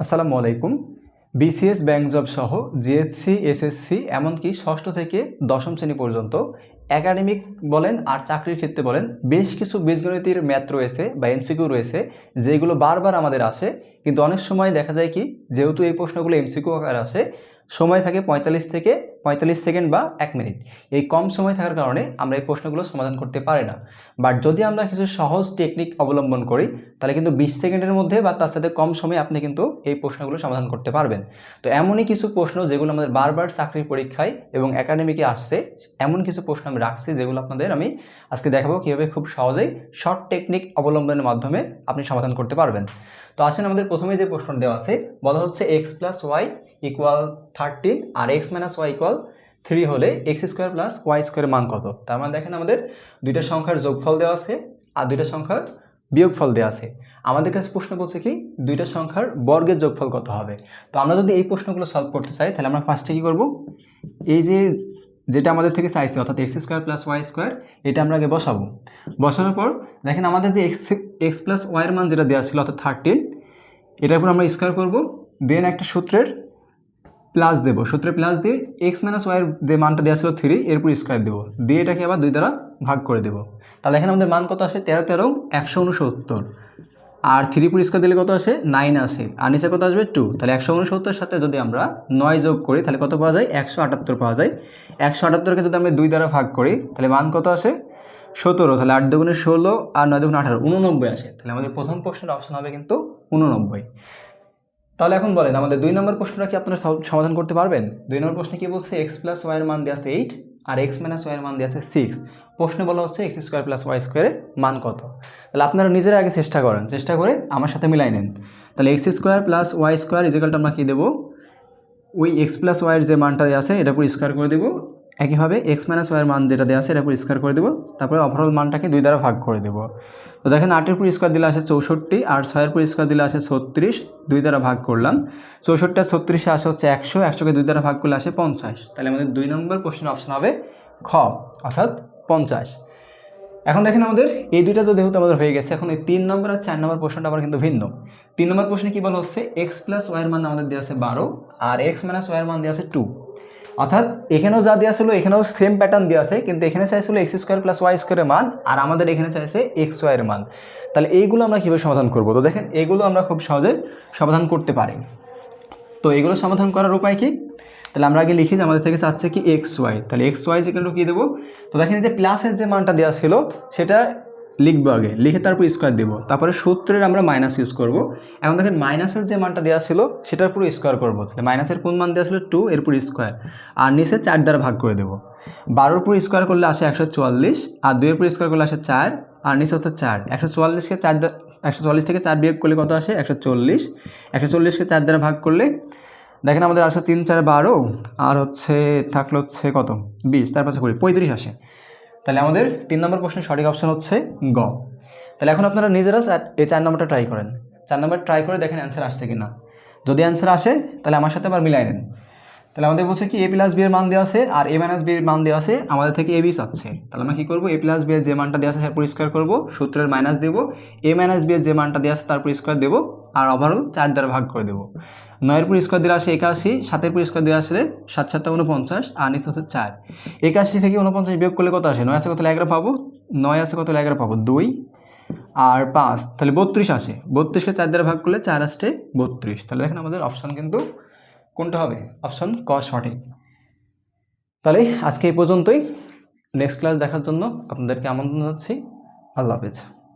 আসসালামু আলাইকুম। BCS bank job সহ জিএসসি এসএসসি এমনকি ষষ্ঠ থেকে দশম শ্রেণি পর্যন্ত একাডেমিক বলেন আর চাকরির ক্ষেত্রে বলেন বেশ কিছু বীজগণিতির ম্যাথ রয়েছে বা এমসিকিউ রয়েছে যেগুলো বারবার আমাদের আসে। কিন্তু অনেক সময় দেখা যায় কি, যেহেতু এই প্রশ্নগুলো এমসিকিউ আকার আসে সময় থাকে পঁয়তাল্লিশ থেকে, পঁয়তাল্লিশ সেকেন্ড বা এক মিনিট। এই কম সময় থাকার কারণে আমরা এই প্রশ্নগুলো সমাধান করতে পারি না। বাট যদি আমরা কিছু সহজ টেকনিক অবলম্বন করি, তাহলে কিন্তু বিশ সেকেন্ডের মধ্যে বা তার সাথে কম সময়ে আপনি কিন্তু এই প্রশ্নগুলো সমাধান করতে পারবেন। তো এমনই কিছু প্রশ্ন যেগুলো আমাদের বারবার চাকরির পরীক্ষায় এবং একাডেমিকে আসছে, এমন কিছু প্রশ্ন আমি রাখছি যেগুলো আপনাদের আমি আজকে দেখাবো কীভাবে খুব সহজেই শর্ট টেকনিক অবলম্বনের মাধ্যমে আপনি সমাধান করতে পারবেন। তো আসেন আমাদের প্রথমে যে প্রশ্ন দেওয়া আছে, বলা হচ্ছে x plus y equal thirteen আর x minus y equal three হলে এক্স স্কোয়ার প্লাস ওয়াই স্কোয়ারের মান কত? তার মানে দেখেন আমাদের দুইটা সংখ্যার যোগফল দেওয়া আছে আর দুইটা সংখ্যার বিয়োগফল দেওয়া আছে। আমাদের কাছে প্রশ্ন বলছে কি, দুইটা সংখ্যার বর্গের যোগফল কত হবে? তো আমরা যদি এই প্রশ্নগুলো সলভ করতে চাই, তাহলে আমরা ফার্স্টে কী করব? এই যে যেটা আমাদের থেকে চাইছে, অর্থাৎ x square plus y square, এটা আমরা আগে বসাবো। বসানোর পর দেখেন আমাদের যে এক্স এক্স প্লাস ওয়াইয়ের মান যেটা দেওয়া ছিল, অর্থাৎ থার্টিন এটার উপর আমরা স্কোয়ার করব। দেন একটা সূত্রের প্লাস দেবো। সূত্রে প্লাস দিয়ে এক্স মাইনাস ওয়াইয়ের যে মানটা দেওয়া ছিল থ্রি এরপর স্কোয়ার দেবো। দিয়ে এটাকে আবার দুই দ্বারা ভাগ করে দেবো। তাহলে এখানে আমাদের মান কত আসে? তেরো তেরো, একশো উনসত্তর। আর থ্রি পুর স্কোয়ার দিলে কত আসে? নাইন আসে। আর নিচে কত আসবে? টু তাহলে একশো উনসত্তরের সাথে যদি আমরা নয় যোগ করি, তাহলে কত পাওয়া যায়? একশো আটাত্তর পাওয়া যায়। একশো আটাত্তরকে যদি আমরা দুই দ্বারা ভাগ করি, তাহলে মান কত আসে? সতেরো। তাহলে আট দুগুণে ষোলো আর নয় দুগুণে আঠারো, উননব্বই আসে। তাহলে আমাদের প্রথম প্রশ্নের অপশন হবে কিন্তু উননব্বই। তাহলে এখন বলেন, আমাদের দুই নম্বর প্রশ্নটা কি আপনারা সমাধান করতে পারবেন? দুই নম্বর প্রশ্নে কি বলছে এক্স প্লাস ওয়াইয়ের মান দেওয়া আছে এইট আর এক্স মাইনাস ওয়াইয়ের মান দেওয়া আছে সিক্স প্রশ্নে বলা হচ্ছে এক্স স্কোয়ার প্লাস ওয়াই স্কোয়ারের মান কত? তাহলে আপনারা নিজেরা আগে চেষ্টা করেন, চেষ্টা করে আমার সাথে মিলাই নেন। তাহলে x square plus y square ইজিকালটা আমরা কী দেবো? ওই এক্স প্লাস ওয়াইয়ের যে মানটা আছে এটা পুরো স্কোয়ার করে দেবো। একইভাবে এক্স মাইনাস ওয়াইয়ের মান যেটা দেওয়া আছে এটা পুরো স্কোয়ার করে দেবো। তারপরে ওভারঅল মানটাকে দুই দ্বারা ভাগ করে দেবো। তো দেখেন আটের পুরো স্কোয়ার দিলে আসে চৌষট্টি আর ছয়ের পুরো স্কোয়ার দিলে আসে ছত্রিশ, দুই দ্বারা ভাগ করলাম। চৌষট্টি আর ছত্রিশে আসে হচ্ছে একশো, একশোকে দুই দ্বারা ভাগ করলে আসে পঞ্চাশ। তাহলে আমাদের দুই নম্বর কোশ্চেন অপশন হবে খ, অর্থাৎ পঞ্চাশ। এখন দেখেন আমাদের এই দুইটা তো যেহেতু আমাদের হয়ে গেছে, এখন এই তিন নম্বর আর চার নম্বর প্রশ্নটা আবার কিন্তু ভিন্ন। তিন নম্বর প্রশ্নে কী বলা হচ্ছে? এক্স প্লাস ওয়াইয়ের মান আমাদের দেওয়া আছে বারো, আর এক্স মাইনাস ওয়াইয়ের মান দেওয়া আছে টু অর্থাৎ এখানেও যা দেওয়া ছিল, এখানেও সেম প্যাটার্ন দেওয়া আছে, কিন্তু এখানে চাইছিল এক্স স্কোয়ার প্লাস ওয়াই স্কোয়ারের মান, আর আমাদের এখানে চাইছে এক্স ওয়াইয়ের মান। তাহলে এইগুলো আমরা কীভাবে সমাধান করব? তো দেখেন, এগুলো আমরা খুব সহজে সমাধান করতে পারি। তো এগুলো সমাধান করার উপায় কি? তাহলে আমরা আগে লিখি যে আমাদের থেকে চাচ্ছে কি এক্স ওয়াই তাহলে এক্স ওয়াই যে যেগুলো কী দেবো? তো দেখেন যে প্লাসের যে মানটা দেওয়া ছিল, সেটা লিখব আগে, লিখে তারপর স্কোয়ার দেবো। তারপরে সূত্রের আমরা মাইনাস ইউজ করব। এখন দেখেন মাইনাসের যে মানটা দেওয়া ছিল, সেটার পুরো স্কোয়ার করব। তাহলে মাইনাসের কোন মান দেওয়া ছিল? টু এর পুরো স্কোয়ার আর নিচে চার দ্বারা ভাগ করে দেবো। বারোর পুরো স্কোয়ার করলে আসে একশো চুয়াল্লিশ, আর দুইয়ের পুরো স্কোয়ার করলে আসে চার, আর নিচে হচ্ছে চার। একশো চুয়াল্লিশকে চার একশো চুয়াল্লিশ থেকে চার বিয়োগ করলে কত আসে? একশো চল্লিশ। একশো চল্লিশকে চার দ্বারা ভাগ করলে, দেখেন আমাদের আসে তিন চার বারো, আর হচ্ছে, থাকল হচ্ছে কত? বিশ তার পাশে করি পঁয়ত্রিশ আসে। তাহলে আমাদের তিন নম্বর প্রশ্নের সঠিক অপশন হচ্ছে গ। তাহলে এখন আপনারা নিজেরা এই চার নম্বরটা ট্রাই করেন। চার নম্বর ট্রাই করে দেখেন অ্যান্সার আসছে কিনা। যদি অ্যান্সার আসে, তাহলে আমার সাথে আবার মিলাই নেন। তাহলে আমাদের বলছে কি এ প্লাস বি এর মান দেওয়া আছে আর এ মাইনাস বি এর মান দেওয়া আছে, আমাদের থেকে এ বি চাচ্ছে। তাহলে আমরা কী করব? এ প্লাস বি এর যে মানটা দেওয়া আছে তার পরিষ্কার করব, সূত্রের মাইনাস দেবো এ মাইনাস বি এর যে মানটা দেওয়া আছে তার পরিষ্কার দেবো, আর ওভারঅল চার দ্বারা ভাগ করে দেবো। নয়ের পরিষ্কার দিলে আসে একাশি, সাতের পরিষ্কার দেওয়া আসলে সাত সাতটা উনপঞ্চাশ আর নিচে হচ্ছে চার। একাশি থেকে উনপঞ্চাশ বিয়োগ করলে কত আসে? নয় আছে কত এগারো পাবো? নয় আছে কত এগারো পাবো? দুই। আর পাঁচ, তাহলে বত্রিশ আসে। বত্রিশকে চার দ্বারা ভাগ করলে চার আসছে বত্রিশ। তাহলে দেখেন আমাদের অপশন কিন্তু কোনটা হবে? অপশন ক সঠিক। তাহলে আজকে এই পর্যন্তই। নেক্সট ক্লাস দেখার জন্য আপনাদেরকে আমন্ত্রণ জানাচ্ছি। আল্লাহ হাফেজ।